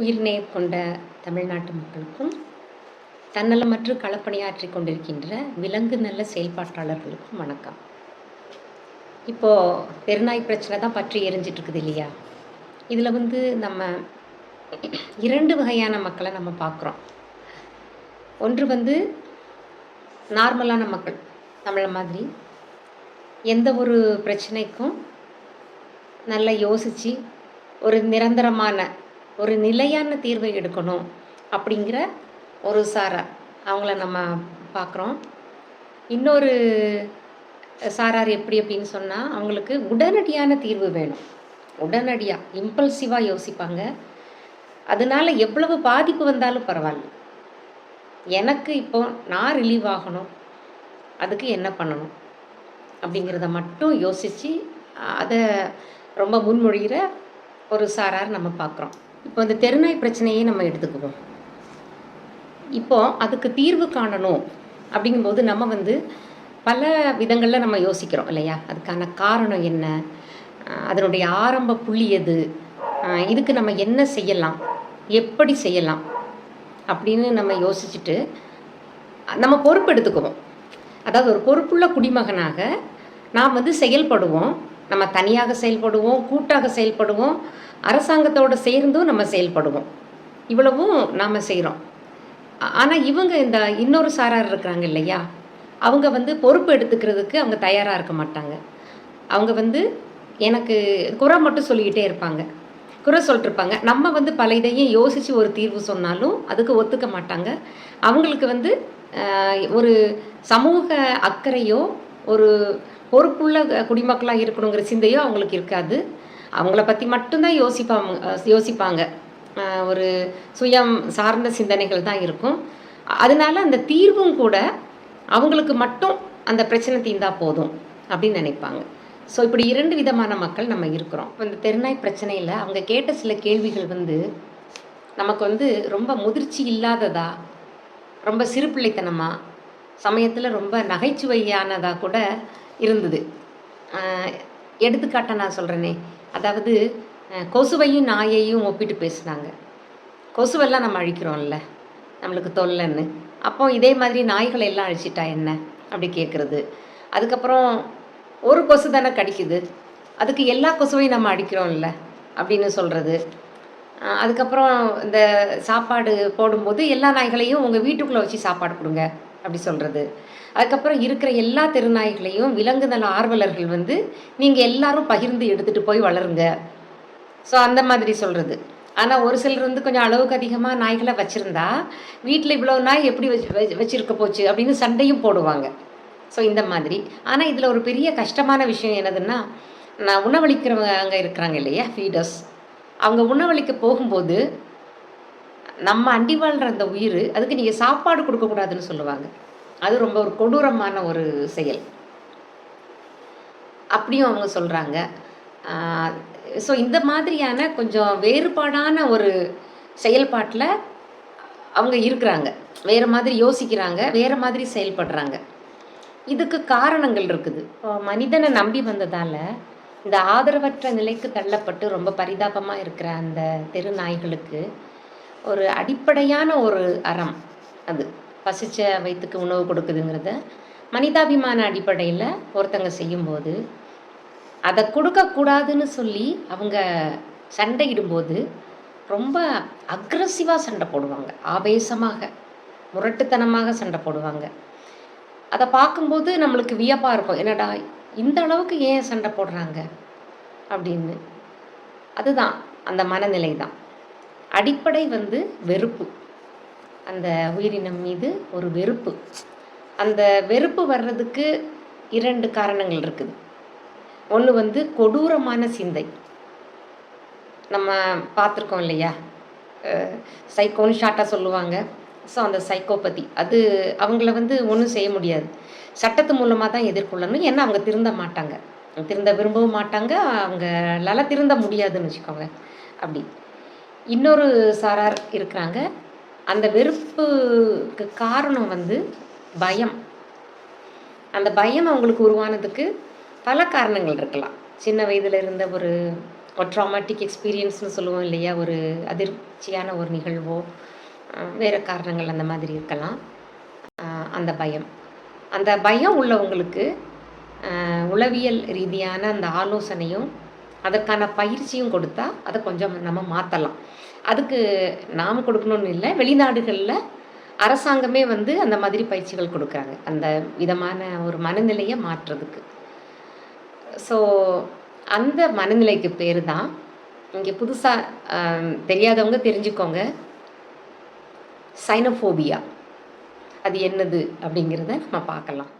உயிர்நேயம் கொண்ட தமிழ்நாட்டு மக்களுக்கும் தன்னலமற்று களப்பணியாற்றி கொண்டிருக்கின்ற விலங்கு நல்ல செயல்பாட்டாளர்களுக்கும் வணக்கம். இப்போது பெருநாய் பிரச்சனை தான் பற்றி எரிஞ்சிட்டு இருக்குது இல்லையா? இதில் வந்து நம்ம இரண்டு வகையான மக்களை நம்ம பார்க்குறோம் ஒன்று வந்து நார்மலான மக்கள் நம்மளை மாதிரி. எந்த ஒரு பிரச்சனைக்கும் நல்லா யோசித்து ஒரு நிரந்தரமான ஒரு நிலையான தீர்வை எடுக்கணும் அப்படிங்கிற ஒரு சாரார் அவங்கள நம்ம பார்க்குறோம் இன்னொரு சாரார் எப்படி அப்படின்னு சொன்னால் அவங்களுக்கு உடனடியான தீர்வு வேணும். உடனடியாக இம்பல்சிவாக யோசிப்பாங்க. அதனால எவ்வளவு பாதிப்பு வந்தாலும் பரவாயில்ல. எனக்கு இப்போ நான் ரிலீவ் ஆகணும். அதுக்கு என்ன பண்ணணும்? அப்படிங்கிறத மட்டும் யோசித்து அதை ரொம்ப முன்மொழிகிற ஒரு சாரார் நம்ம பார்க்குறோம் இப்போ இந்த தெருநாய் பிரச்சனையே நம்ம எடுத்துக்குவோம். இப்போ அதுக்கு தீர்வு காணணும் அப்படிங்கும்போது நம்ம வந்து பல விதங்களில் நம்ம யோசிக்கிறோம் இல்லையா? அதுக்கான காரணம் என்ன? அதனுடைய ஆரம்ப புள்ளி எது? இதுக்கு நம்ம என்ன செய்யலாம்? எப்படி செய்யலாம்? அப்படின்னு நம்ம யோசிச்சுட்டு நம்ம பொறுப்பு எடுத்துக்குவோம் அதாவது ஒரு பொறுப்புள்ள குடிமகனாக நாம் வந்து செயல்படுவோம். நம்ம தனியாக செயல்படுவோம் கூட்டாக செயல்படுவோம் அரசாங்கத்தோடு சேர்ந்தும் நம்ம செயல்படுவோம். இவ்வளவும் நாம் செய்கிறோம் ஆனால் இவங்க இந்த இன்னொரு சாரார் இருக்கிறாங்க இல்லையா? அவங்க வந்து பொறுப்பு எடுத்துக்கிறதுக்கு அவங்க தயாராக இருக்க மாட்டாங்க. அவங்க வந்து எனக்கு குறை மட்டும் சொல்லிக்கிட்டே இருப்பாங்க. குறை சொல்லிட்டு இருப்பாங்க நம்ம வந்து பல இதையும் யோசித்து ஒரு தீர்வு சொன்னாலும் அதுக்கு ஒத்துக்க மாட்டாங்க. அவங்களுக்கு வந்து ஒரு சமூக அக்கறையோ ஒரு பொறுப்புள்ள குடிமக்களாக இருக்கணுங்கிற சிந்தையும் அவங்களுக்கு இருக்காது. அவங்கள பற்றி மட்டும்தான் யோசிப்பாங்க யோசிப்பாங்க. ஒரு சுயம் சார்ந்த சிந்தனைகள் தான் இருக்கும். அதனால அந்த தீர்வும் கூட அவங்களுக்கு மட்டும் அந்த பிரச்சனை தீர்ந்தா போதும் அப்படின்னு நினைப்பாங்க. ஸோ இப்படி இரண்டு விதமான மக்கள் நம்ம இருக்கிறோம். இப்போ இந்த தெருநாய் பிரச்சனையில் அவங்க கேட்ட சில கேள்விகள் வந்து நமக்கு வந்து ரொம்ப முதிர்ச்சி இல்லாததா? ரொம்ப சிறுபிள்ளைத்தனமா சமயத்தில் ரொம்ப நகைச்சுவையானதாக கூட இருந்தது. ஆஹ் எடுத்துக்காட்ட நான் சொல்கிறேனே அதாவது கொசுவையும் நாயையும் ஒப்பிட்டு பேசுனாங்க. கொசுவெல்லாம் நம்ம அழிக்கிறோம்ல நம்மளுக்கு தொல்லைன்னு. அப்போ இதே மாதிரி நாய்களை எல்லாம் அழிச்சிட்டா என்ன? அப்படி கேட்குறது அதுக்கப்புறம் ஒரு கொசு தானே கடிக்குது. அதுக்கு எல்லா கொசுவையும் நம்ம அடிக்கிறோம்ல அப்படின்னு சொல்கிறது அதுக்கப்புறம் இந்த சாப்பாடு போடும்போது எல்லா நாய்களையும் உங்கள் வீட்டுக்குள்ளே வச்சு சாப்பாடு கொடுங்க அப்படி சொல்கிறது அதுக்கப்புறம் இருக்கிற எல்லா திருநாய்களையும் விலங்கு ஆர்வலர்கள் வந்து நீங்கள் எல்லாரும் பகிர்ந்து எடுத்துகிட்டு போய் வளருங்க. ஸோ அந்த மாதிரி சொல்கிறது ஆனால் ஒரு சிலர் வந்து கொஞ்சம் அளவுக்கு அதிகமாக நாய்களை வச்சுருந்தா வீட்டில் இவ்வளோ நாய் எப்படி வச்சு வச்சுருக்க போச்சு? அப்படின்னு சண்டையும் போடுவாங்க. ஸோ இந்த மாதிரி. ஆனால் இதில் ஒரு பெரிய கஷ்டமான விஷயம் என்னதுன்னா நான் உணவளிக்கிறவங்க அங்கே இருக்கிறாங்க இல்லையா ஃபீடர்ஸ் அவங்க உணவளிக்க போகும்போது நம்ம அண்டி வாழ்கிற அந்த உயிர் அதுக்கு நீங்கள் சாப்பாடு கொடுக்கக்கூடாதுன்னு சொல்லுவாங்க. அது ரொம்ப ஒரு கொடூரமான ஒரு செயல். அப்படியும் அவங்க சொல்கிறாங்க ஸோ இந்த மாதிரியான கொஞ்சம் வேறுபாடான ஒரு செயல்பாட்டில் அவங்க இருக்கிறாங்க. வேறு மாதிரி யோசிக்கிறாங்க வேறு மாதிரி செயல்படுறாங்க. இதுக்கு காரணங்கள் இருக்குது. இப்போ மனிதனை நம்பி வந்ததால் இந்த ஆதரவற்ற நிலைக்கு தள்ளப்பட்டு ரொம்ப பரிதாபமாக இருக்கிற அந்த தெரு நாய்களுக்கு ஒரு அடிப்படையான ஒரு அறம் அது. பசிச்ச வயிற்றுக்கு உணவு கொடுக்குதுங்கிறத மனிதாபிமான அடிப்படையில் ஒருத்தங்க செய்யும்போது அதை கொடுக்கக்கூடாதுன்னு சொல்லி அவங்க சண்டையிடும்போது ரொம்ப அக்ரஸிவாக சண்டை போடுவாங்க. ஆவேசமாக முரட்டுத்தனமாக சண்டை போடுவாங்க. அதை பார்க்கும்போது நம்மளுக்கு வியப்பாக இருக்கும். என்னடா இந்த அளவுக்கு ஏன் சண்டை போடுறாங்க? அப்படின்னு. அதுதான் அந்த மனநிலை தான் அடிப்படை வந்து வெறுப்பு. அந்த உயிரினம் மீது ஒரு வெறுப்பு. அந்த வெறுப்பு வர்றதுக்கு இரண்டு காரணங்கள் இருக்குது. ஒன்று வந்து கொடூரமான சிந்தை. நம்ம பார்த்துருக்கோம் இல்லையா? சைக்கோன்னு ஷார்ட்டாக சொல்லுவாங்க. ஸோ அந்த சைக்கோபதி அது அவங்கள வந்து ஒன்றும் செய்ய முடியாது. சட்டத்து மூலமாக தான் எதிர்கொள்ளணும். ஏன்னா அவங்க திருந்த மாட்டாங்க. திருந்த விரும்பவும் மாட்டாங்க. அவங்களால திருந்த முடியாதுன்னு வச்சுக்கோங்க அப்படி. இன்னொரு சாரார் இருக்கிறாங்க. அந்த வெறுப்புக்கு காரணம் வந்து பயம். அந்த பயம் அவங்களுக்கு உருவானதுக்கு பல காரணங்கள் இருக்கலாம். சின்ன வயதில் இருந்த ஒரு ஒரு ட்ராமாட்டிக் எக்ஸ்பீரியன்ஸ்னு சொல்லுவோம் இல்லையா? ஒரு அதிர்ச்சியான ஒரு நிகழ்வோ வேறு காரணங்கள் அந்த மாதிரி இருக்கலாம். அந்த பயம். அந்த பயம் உள்ளவங்களுக்கு உளவியல் ரீதியான அந்த ஆலோசனையும் அதற்கான பயிற்சியும் கொடுத்தா அதை கொஞ்சம் நம்ம மாற்றலாம் அதுக்கு நாம் கொடுக்கணும்னு இல்லை வெளிநாடுகளில் அரசாங்கமே வந்து அந்த மாதிரி பயிற்சிகள் கொடுக்குறாங்க. அந்த விதமான ஒரு மனநிலையை மாற்றுறதுக்கு. ஸோ அந்த மனநிலைக்கு பேர் தான் இங்கே புதுசாக தெரியாதவங்க தெரிஞ்சுக்கோங்க. சைனோஃபோபியா அது என்னது அப்படிங்கிறத நம்ம பார்க்கலாம்.